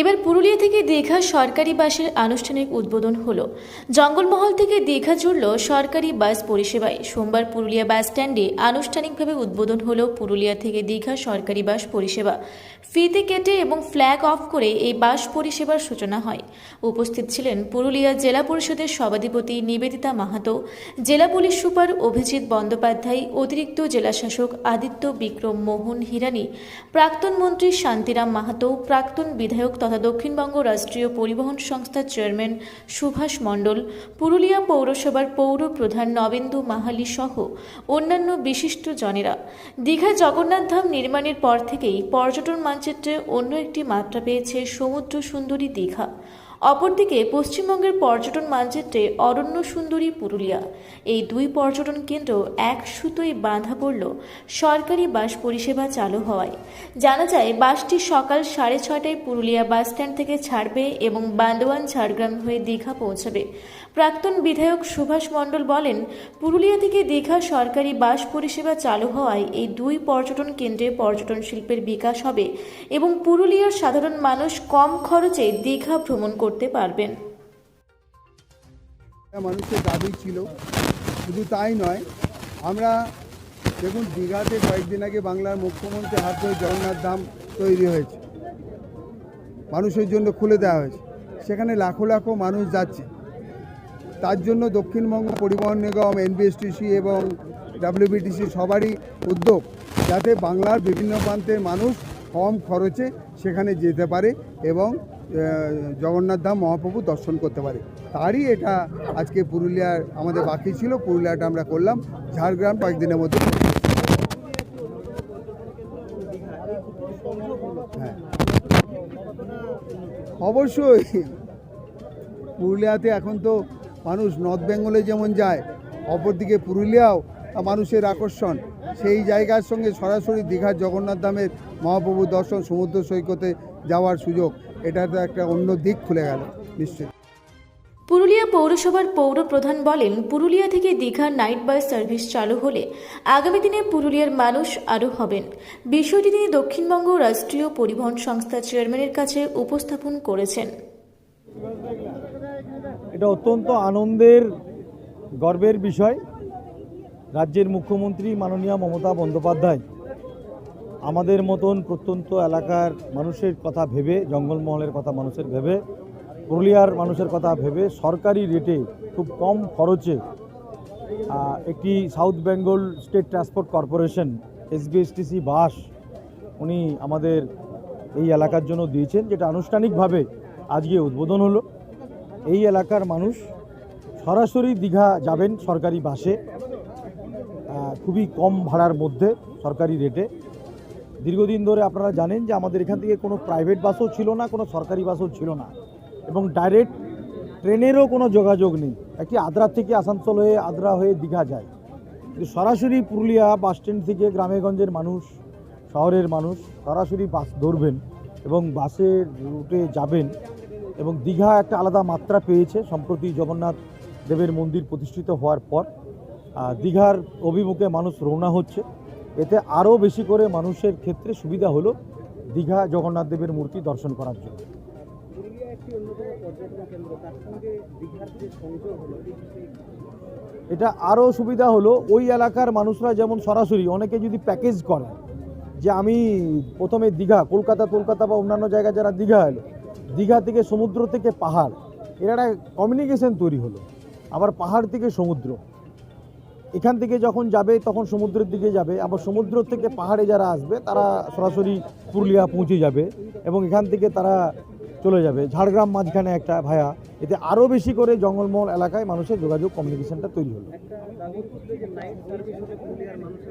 এবার পুরুলিয়া থেকে দীঘা সরকারি বাসের আনুষ্ঠানিক উদ্বোধন হলো। জঙ্গলমহল থেকে দীঘা জুড়ল সরকারি বাস পরিষেবায়। সোমবার পুরুলিয়া বাস স্ট্যান্ডে আনুষ্ঠানিকভাবে উদ্বোধন হলো পুরুলিয়া থেকে দীঘা সরকারি বাস পরিষেবা। ফিতে কেটে এবং ফ্ল্যাগ অফ করে এই বাস পরিষেবার সূচনা হয়। উপস্থিত ছিলেন পুরুলিয়া জেলা পরিষদের সভাধিপতি নিবেদিতা মাহাতো, জেলা পুলিশ সুপার অভিজিৎ বন্দ্যোপাধ্যায়, অতিরিক্ত জেলাশাসক আদিত্য বিক্রম মোহন হিরানি, প্রাক্তন মন্ত্রী শান্তিরাম মাহাতো, প্রাক্তন বিধায়ক তথা দক্ষিণবঙ্গ রাষ্ট্রীয় পরিবহন সংস্থার চেয়ারম্যান সুভাষ মণ্ডল, পুরুলিয়া পৌরসভার পৌর প্রধান নবেন্দু মাহালি সহ অন্যান্য বিশিষ্ট জনেরা। দীঘা জগন্নাথ ধাম নির্মাণের পর থেকেই পর্যটন মানচিত্রে অন্য একটি মাত্রা পেয়েছে সমুদ্র সুন্দরী দীঘা। অপরদিকে পশ্চিমবঙ্গের পর্যটন মানচিত্রে অরণ্য সুন্দরী পুরুলিয়া। এই দুই পর্যটন কেন্দ্র এক সুতোয় বাঁধা পড়ল সরকারি বাস পরিষেবা চালু হওয়ায়। জানা যায়, বাসটি সকাল সাড়ে ছটায় পুরুলিয়া বাস স্ট্যান্ড থেকে ছাড়বে এবং বান্দোয়ান, ঝাড়গ্রাম হয়ে দীঘা পৌঁছাবে। প্রাক্তন বিধায়ক সুভাষ মণ্ডল বলেন, পুরুলিয়া থেকে দীঘা সরকারি বাস পরিষেবা চালু হওয়ায় এই দুই পর্যটন কেন্দ্রে পর্যটন শিল্পের বিকাশ হবে এবং পুরুলিয়ার সাধারণ মানুষ কম খরচে দীঘা ভ্রমণ করতে পারবেন। মানুষের দাবি ছিল, শুধু তাই নয়, আমরা দেখুন, দীঘাতে কয়েকদিন আগে বাংলার মুখ্যমন্ত্রী হাত ধরে জগন্নাথ ধাম তৈরি হয়েছে। মানুষের জন্য খুলে দেওয়া হয়েছে। সেখানে লাখো লাখো মানুষ যাচ্ছে। তার জন্য দক্ষিণবঙ্গ পরিবহন নিগম এনবিএসটিসি এবং ডাব্লিউবিটিসি সবারই উদ্যোগ, যাতে বাংলার বিভিন্ন প্রান্তের মানুষ কম খরচে সেখানে যেতে পারে এবং জগন্নাথ ধাম মহাপ্রভু দর্শন করতে পারে। তারই এটা আজকে পুরুলিয়ার আমাদের বাকি ছিল, পুরুলিয়াটা আমরা করলাম। ঝাড়গ্রাম কয়েকদিনের মধ্যে হ্যাঁ। অবশ্যই, পুরুলিয়াতে এখন তো মানুষ নর্থ বেঙ্গলে যেমন যায়, অপরদিকে পুরুলিয়াও মানুষের আকর্ষণ। সেই জায়গার সঙ্গে সরাসরি দীঘার জগন্নাথ ধামের মহাপ্রভু দর্শন সমুদ্র সৈকতে যাওয়ার সুযোগ এটা তো একটা অন্য দিক খুলে গেল নিশ্চয়ই। পুরুলিয়া পৌরসভার পৌর প্রধান বলেন পুরুলিয়া থেকে দীঘার নাইট বাস সার্ভিস চালু হলে আগামী দিনে পুরুলিয়ার মানুষ আরও হবেন। বিষয়টি তিনি দক্ষিণবঙ্গ রাষ্ট্রীয় পরিবহন সংস্থার চেয়ারম্যানের কাছে উপস্থাপন করেছেন। এটা অত্যন্ত আনন্দের গর্বের বিষয়। রাজ্যের মুখ্যমন্ত্রী মাননীয় মমতা বন্দ্যোপাধ্যায় আমাদের মতন প্রত্যন্ত এলাকার মানুষের কথা ভেবে, জঙ্গলমহলের কথা মানুষের ভেবে, পুরুলিয়ার মানুষের কথা ভেবে সরকারি রেটে খুব কম খরচে একটি South Bengal State Transport Corporation SBSTC bus উনি আমাদের এই এলাকার জন্য দিয়েছেন, যেটা আনুষ্ঠানিকভাবে আজকে উদ্বোধন হলো। এই এলাকার মানুষ সরাসরি দীঘা যাবেন সরকারি বাসে খুবই কম ভাড়ার মধ্যে সরকারি রেটে দীর্ঘদিন ধরে আপনারা জানেন যে আমাদের এখান থেকে কোনো প্রাইভেট বাসও ছিল না, কোনো সরকারি বাসও ছিল না। এবং ডাইরেক্ট ট্রেনেরও কোনো যোগাযোগ নেই। একটি আদ্রা থেকে আসানসোল হয়ে আদ্রা হয়ে দীঘা যায়। কিন্তু সরাসরি পুরুলিয়া বাস স্ট্যান্ড থেকে গ্রামেগঞ্জের মানুষ, শহরের মানুষ সরাসরি বাস ধরবেন এবং বাসের রুটে যাবেন এবং দীঘা একটা আলাদা মাত্রা পেয়েছে সম্প্রতি জগন্নাথ দেবের মন্দির প্রতিষ্ঠিত হওয়ার পর। দীঘার অভিমুখে মানুষ রওনা হচ্ছে। এতে আরও বেশি করে মানুষের ক্ষেত্রে সুবিধা হলো দীঘা জগন্নাথ দেবের মূর্তি দর্শন করার জন্য। এটা আরও সুবিধা হলো ওই এলাকার মানুষরা যেমন সরাসরি অনেকে যদি প্যাকেজ করে যে আমি প্রথমে দীঘা কলকাতা কলকাতা বা অন্যান্য জায়গায় যারা দীঘা এলো দীঘা থেকে সমুদ্র থেকে পাহাড় এর একটা কমিউনিকেশন তৈরি হলো। আবার পাহাড় থেকে সমুদ্র। এখান থেকে যখন যাবে, তখন সমুদ্রের দিকে যাবে। আবার সমুদ্র থেকে পাহাড়ে যারা আসবে, তারা সরাসরি পুরুলিয়া পৌঁছে যাবে এবং এখান থেকে তারা চলে যাবে। ঝাড়গ্রাম মাঝখানে একটা ভায়া। এতে আরও বেশি করে জঙ্গলমহল এলাকায় মানুষের যোগাযোগ কমিউনিকেশনটা তৈরি হলো।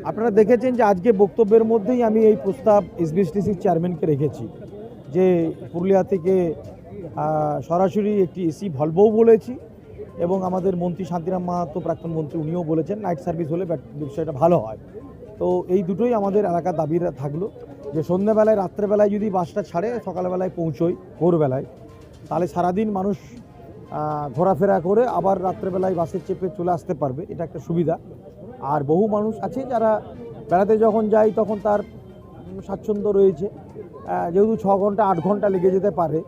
আপনারা দেখেছেন যে আজকে বক্তব্যের মধ্যেই আমি এই প্রস্তাব এসবিএসটিসির চেয়ারম্যানকে রেখেছি যে পুরুলিয়া থেকে সরাসরি একটি এসি ভলভোও বলেছি। এবং আমাদের মন্ত্রী শান্তিরাম মাহাতো প্রাক্তন মন্ত্রী উনিও বলেছেন নাইট সার্ভিস হলে বিষয়টা ভালো হয়। তো এই দুটোই আমাদের এলাকার দাবি থাকল যে সন্ধ্যেবেলায়, রাত্রেবেলায় যদি বাসটা ছাড়ে, সকালবেলায় পৌঁছোই ভোরবেলায়, তাহলে সারাদিন মানুষ ঘোরাফেরা করে আবার রাত্রেবেলায় বাসে চেপে চলে আসতে পারবে, এটা একটা সুবিধা। আর বহু মানুষ আছে যারা বেড়াতে যখন যায় তখন তার স্বাচ্ছন্দ্য রয়েছে। যেহেতু ছ ঘণ্টা, আট ঘণ্টা লেগে যেতে পারে,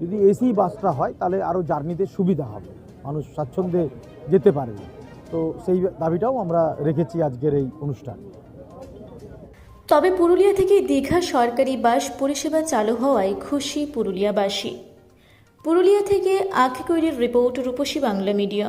যদি এসি বাসটা হয় তাহলে আরও জার্নিতে সুবিধা হবে। মানুষ স্বাচ্ছন্দ্যে যেতে পারবে তো সেই দাবিটাও আমরা রেখেছি আজকের এই অনুষ্ঠান। তবে পুরুলিয়া থেকে দীঘা সরকারি বাস পরিষেবা চালু হওয়ায় খুশি পুরুলিয়াবাসী। পুরুলিয়া থেকে আখিকৈরির রিপোর্ট রূপসী বাংলা মিডিয়া।